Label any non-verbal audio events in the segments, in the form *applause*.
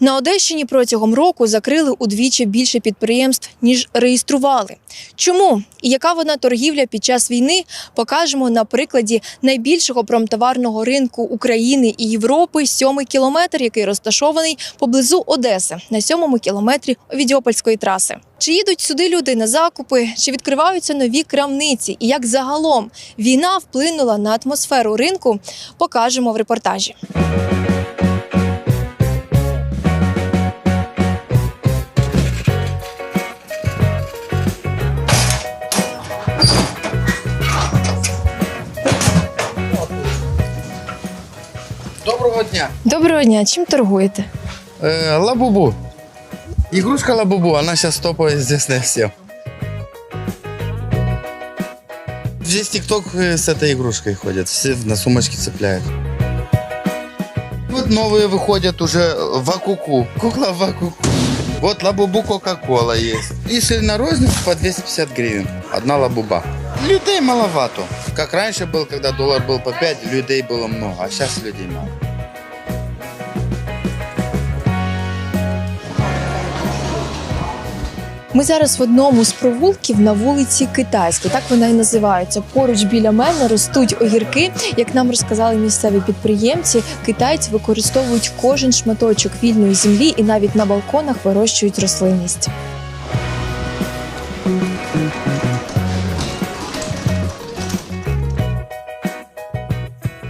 На Одещині протягом року закрили удвічі більше підприємств, ніж реєстрували. Чому і яка вона торгівля під час війни, покажемо на прикладі найбільшого промтоварного ринку України і Європи сьомий кілометр, який розташований поблизу Одеси на сьомому кілометрі Овідіопольської траси. Чи їдуть сюди люди на закупи, чи відкриваються нові крамниці, і як загалом війна вплинула на атмосферу ринку, покажемо в репортажі. Доброго дня. Чим торгуєте? Э, лабубу. Игрушка лабубу, она сейчас топовая здесь на всем. Весь ТикТок с этой игрушкой ходят, все на сумочки цепляют. Вот новые выходят уже в Акуку. Кукла в Акуку. Вот лабубу Кока-Кола есть. Если на розницу по 250 гривен. Одна лабуба. Людей маловато. Как раньше был, когда доллар был по 5, людей было много, а сейчас людей мало. Ми зараз в одному з провулків на вулиці Китайській. Так вона і називається. Поруч біля мене ростуть огірки. Як нам розказали місцеві підприємці, китайці використовують кожен шматочок вільної землі і навіть на балконах вирощують рослинність.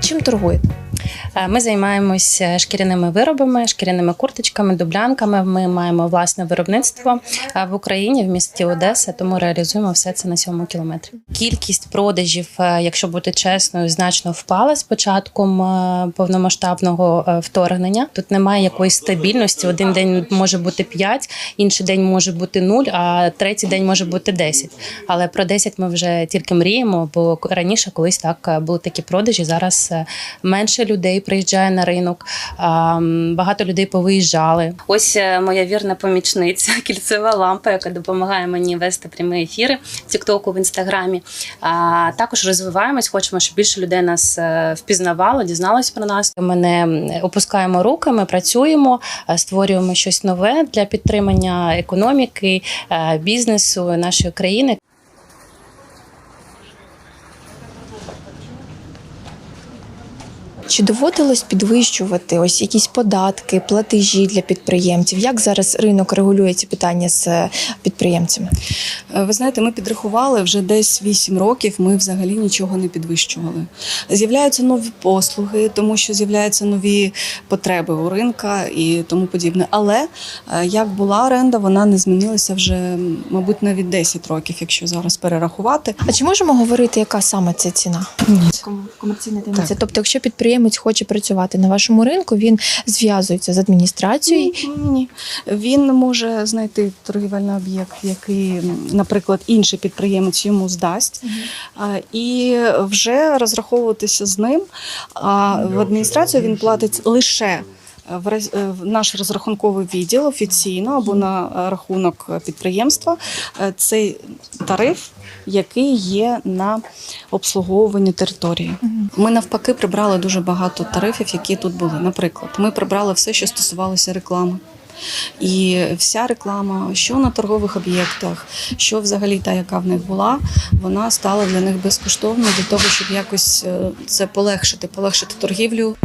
Чим торгуєте? Е, Ми займаємося шкіряними виробами, шкіряними курточками, дублянками. Ми маємо власне виробництво е, в Україні в місті Одеса, тому реалізуємо все це на сьомому кілометрі. Кількість продажів, е, якщо бути чесною, значно впала з початком повномасштабного вторгнення. Тут немає якоїсь стабільності. Один день може бути 5, інший день може бути 0, а третій день може бути 10. Але про 10 ми вже тільки мріємо, бо раніше колись так були такі продажі. Зараз менше людей приїжджає на ринок, багато людей повиїжджали. Ось е, моя вірна помічниця, *laughs* кільцева лампа, яка допомагає мені вести прямі ефіри в Тіктоку, в інстаграмі. Також розвиваємось, хочемо, щоб більше людей нас е, впізнавало, дізналось про нас. Ми не опускаємо руки, ми працюємо, е, створюємо щось нове для підтримання економіки, бізнесу нашої країни. Чи доводилось підвищувати ось якісь податки, платежі для підприємців? Як зараз ринок регулює ці питання з е, підприємцями? Е, Ви знаєте, ми підрахували вже десь 8 років. Ми взагалі нічого не підвищували. З'являються нові послуги, тому що з'являються нові потреби у ринка і тому подібне. Але е, як була оренда, вона не змінилася вже, мабуть, навіть 10 років, якщо зараз перерахувати. А чи можемо говорити, яка саме це ціна? Ні. Комерційна таємниця. Тобто, якщо підприємець хоче працювати на вашому ринку, він зв'язується з адміністрацією. Ні, ні, ні. Він може знайти торгівельний об'єкт, який, наприклад, інший підприємець йому здасть, а, і вже розраховуватися з ним. А в адміністрацію він платить лише. В е, в наш розрахунковий відділ офіційно або на рахунок підприємства е, цей тариф, який є на обслуговування території. Ми навпаки прибрали дуже багато тарифів, які тут були. Наприклад, ми прибрали все, що стосувалося реклами. І вся реклама, що на торгових об'єктах, що взагалі та, яка в них була, вона стала для них безкоштовною для того, щоб якось е, це полегшити, полегшити торгівлю.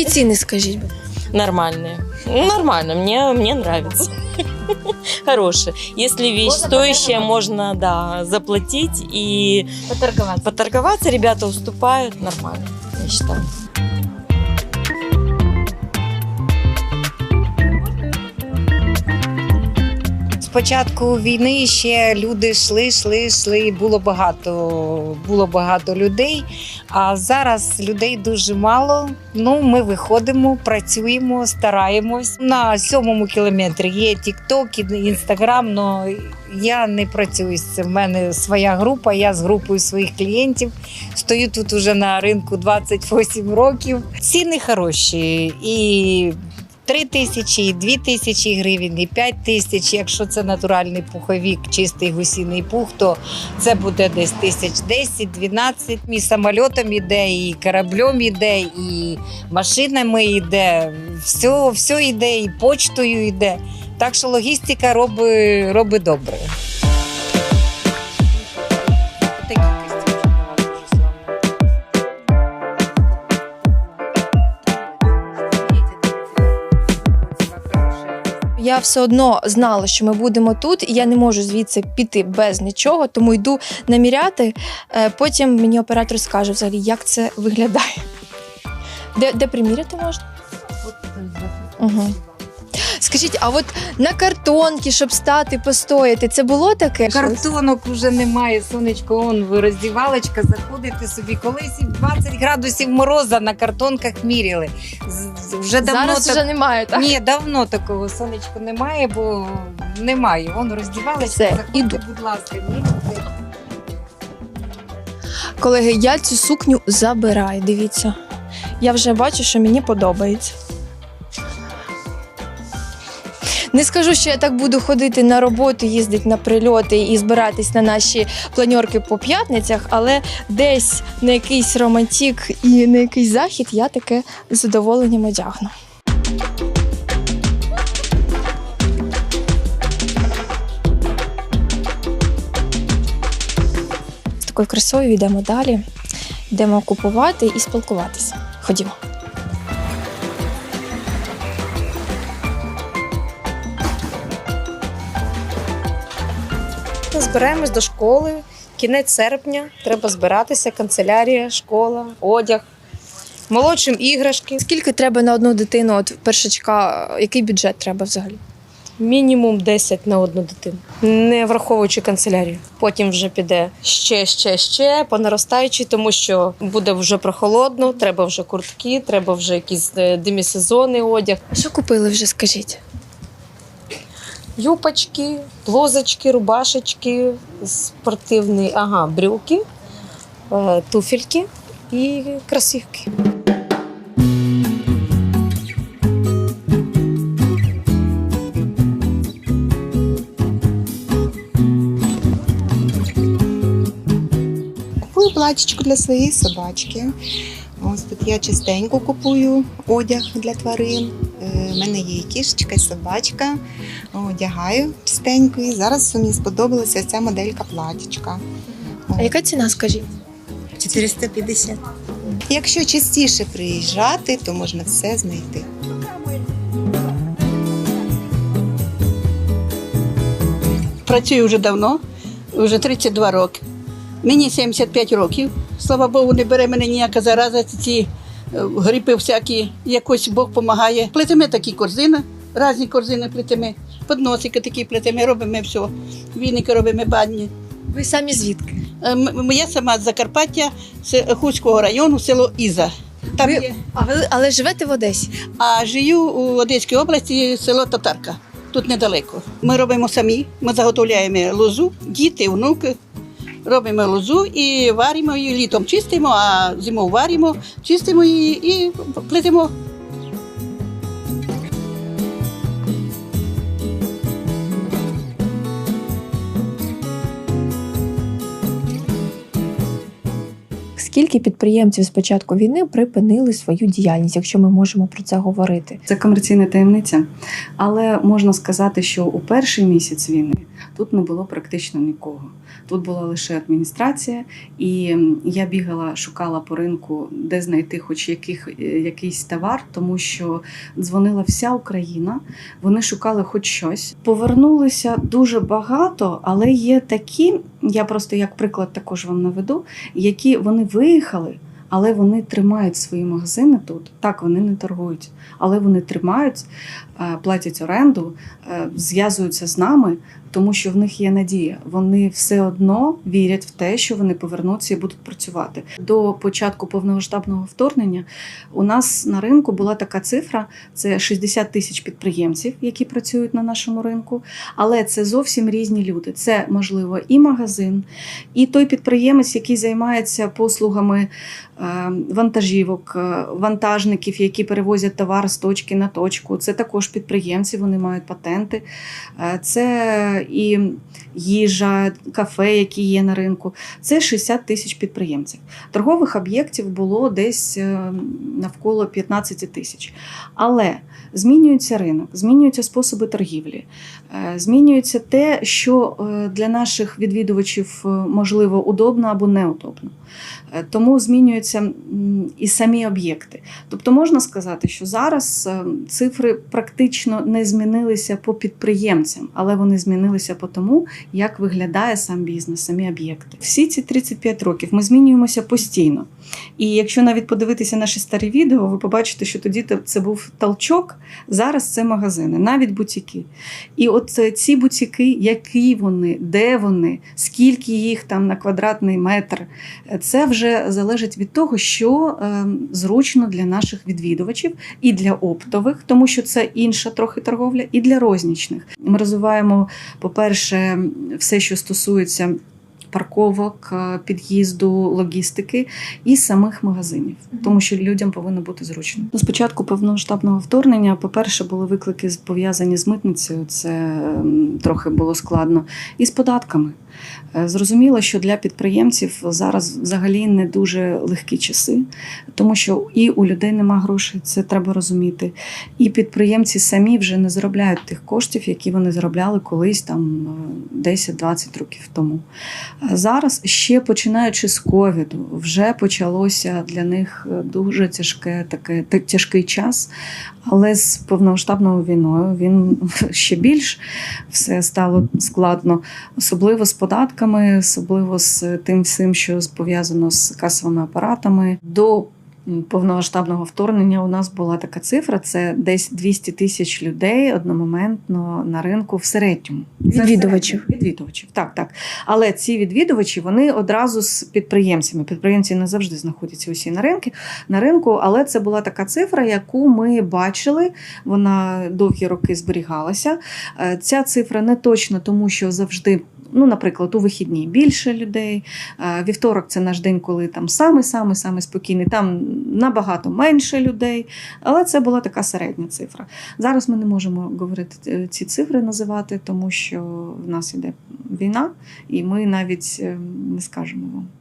Які ціни, скажіть? будь ласка? Нормальные. Ну, Нормально, мне, мне нравится. *laughs* Хорошие. Если вещь Можно стоящая, можно, да, заплатить и поторговаться. Ребята уступают. Нормально, я считаю. Спочатку війни ще люди йшли, йшли, йшли. Було багато, було багато людей. А зараз людей дуже мало. Ну, ми виходимо, працюємо, стараємось. На сьомому кілометрі є TikTok, Інстаграм, але я не працюю з цим. У мене своя група, я з групою своїх клієнтів. Стою тут уже на ринку 28 років. Ціни хороші і 3 тисячі, і 2 тисячі гривень, і 5 тисяч. Якщо це натуральний пуховік, чистий гусіний пух, то це буде десь тисяч 10-12. І самольотом іде, і кораблем іде, і машинами йде. Все, все йде, і почтою йде. Так що логістика робить, роби добре. Я все одно знала, що ми будемо тут, і я не можу звідси піти без нічого, тому йду наміряти. Е, Потім мені оператор скаже взагалі, як це виглядає. Де, де приміряти можна? Угу. Скажіть, а от на картонки, щоб стати, постояти, це було таке? щось? Картонок вже немає, сонечко, он ви роздівалочка, заходите собі. Колись і 20 градусів мороза на картонках міряли. З- з- Вже давно Зараз так... вже немає, так? Ні, давно такого сонечко немає, бо немає. Вон роздівалочка, Все, заходьте, іду. будь ласка, міряйте. Колеги, я цю сукню забираю. Дивіться. Я вже бачу, що мені подобається. Не скажу, що я так буду ходити на роботу, їздити на прильоти і збиратись на наші планьорки по п'ятницях, але десь на якийсь романтик і на якийсь захід я таке з задоволенням одягну. З такою красою йдемо далі, йдемо купувати і спілкуватися. Ходімо. Збираємось до школи. Кінець серпня. Треба збиратися. Канцелярія, школа, одяг. Молодшим іграшки. Скільки треба на одну дитину, от першачка, який бюджет треба взагалі? Мінімум 10 на одну дитину, не враховуючи канцелярію. Потім вже піде ще, ще, ще по наростаючій, тому що буде вже прохолодно, треба вже куртки, треба вже якісь е, демісезонний одяг, Що купили вже, скажіть? Юпочки, блузочки, рубашечки, спортивні, ага, брюки, е, туфельки і кросівки. Купую платічку для своєї собачки. Ось тут я частенько купую одяг для тварин. Е, У мене є і кішечка, і собачка. Одягаю частенько. І зараз мені сподобалася ця моделька платічка. А яка ціна, скажіть? 450. Якщо частіше приїжджати, то можна все знайти. Працюю вже давно, вже 32 роки. Мені 75 років. Слава Богу, не бере мене ніяка зараза, ці е, грипи всякі, якось Бог допомагає. Плетемо такі корзини, різні корзини плетемо, подносики такі плетемо, робимо все. Віники робимо банні. Ви самі звідки? Е, Я сама з Закарпаття, з Хуцького району, село Іза. Там Ви- є. А ви але живете в Одесі? А живу у Одеській області, село Татарка. Тут недалеко. Ми робимо самі, ми заготовляємо лозу, діти, внуки. Робимо лозу і варимо її літом чистимо, а зимою варимо, чистимо її і плетемо. Скільки підприємців з початку війни припинили свою діяльність, якщо ми можемо про це говорити? Це комерційна таємниця, але можна сказати, що у перший місяць війни тут не було практично нікого. Тут була лише адміністрація, і я бігала, шукала по ринку, де знайти хоч яких, е, якийсь товар, тому що дзвонила вся Україна. Вони шукали хоч щось. Повернулися дуже багато, але є такі, я просто як приклад також вам наведу, які вони виїхали. Але вони тримають свої магазини тут. Так, вони не торгують, але вони тримають, е, платять оренду, е, зв'язуються з нами, тому що в них є надія. Вони все одно вірять в те, що вони повернуться і будуть працювати. До початку повномасштабного вторгнення у нас на ринку була така цифра: це 60 тисяч підприємців, які працюють на нашому ринку. Але це зовсім різні люди. Це можливо і магазин, і той підприємець, який займається послугами е, вантажівок, е, вантажників, які перевозять товар з точки на точку. Це також підприємці, вони мають патенти. Е, Це і їжа, кафе, які є на ринку. Це 60 тисяч підприємців. Торгових об'єктів було десь е, навколо 15 тисяч. Але змінюється ринок, змінюються способи торгівлі, е, змінюється те, що е, для наших відвідувачів можливо удобно або неудобно. Тому змінюються і самі об'єкти. Тобто можна сказати, що зараз цифри практично не змінилися по підприємцям, але вони змінилися по тому, як виглядає сам бізнес, самі об'єкти. Всі ці 35 років ми змінюємося постійно. І якщо навіть подивитися наші старі відео, ви побачите, що тоді це був толчок, зараз це магазини, навіть бутіки. І от е, ці бутіки, які вони, де вони, скільки їх там на квадратний метр, е, це вже залежить від того, що е, зручно для наших відвідувачів і для оптових, тому що це інша трохи торговля, і для рознічних. Ми розвиваємо, по-перше, все, що стосується. Парковок, е, під'їзду, логістики і самих магазинів, тому що людям повинно бути зручно. На Спочатку повномасштабного вторгнення, по-перше, були виклики пов'язані з митницею. Це ем, трохи було складно, і з податками. Е, Зрозуміло, що для підприємців зараз взагалі не дуже легкі часи, тому що і у людей нема грошей, це треба розуміти. І підприємці самі вже не заробляють тих коштів, які вони заробляли колись там е, 10-20 років тому. Зараз, ще починаючи з ковіду, вже почалося для них е, дуже тяжке таке тяжкий час. Але з повномасштабною війною він *laughs* ще більш все стало складно, особливо з податками, особливо з тим всім, що пов'язано з касовими апаратами. До повномасштабного вторгнення у нас була така цифра: це десь 200 тисяч людей одномоментно на ринку в середньому. Відвідувачів. Відвідувачів, так, так. Але ці відвідувачі вони одразу з підприємцями. Підприємці не завжди знаходяться усі на ринку, на ринку, але це була така цифра, яку ми бачили. Вона довгі роки зберігалася. Е, Ця цифра не точна, тому що завжди. Ну, наприклад, у вихідні більше людей. Е, Вівторок це наш день, коли там саме саме саме спокійний, там набагато менше людей. Але це була така середня цифра. Зараз ми не можемо говорити е, ці цифри називати, тому що в нас іде війна, і ми навіть е, не скажемо вам.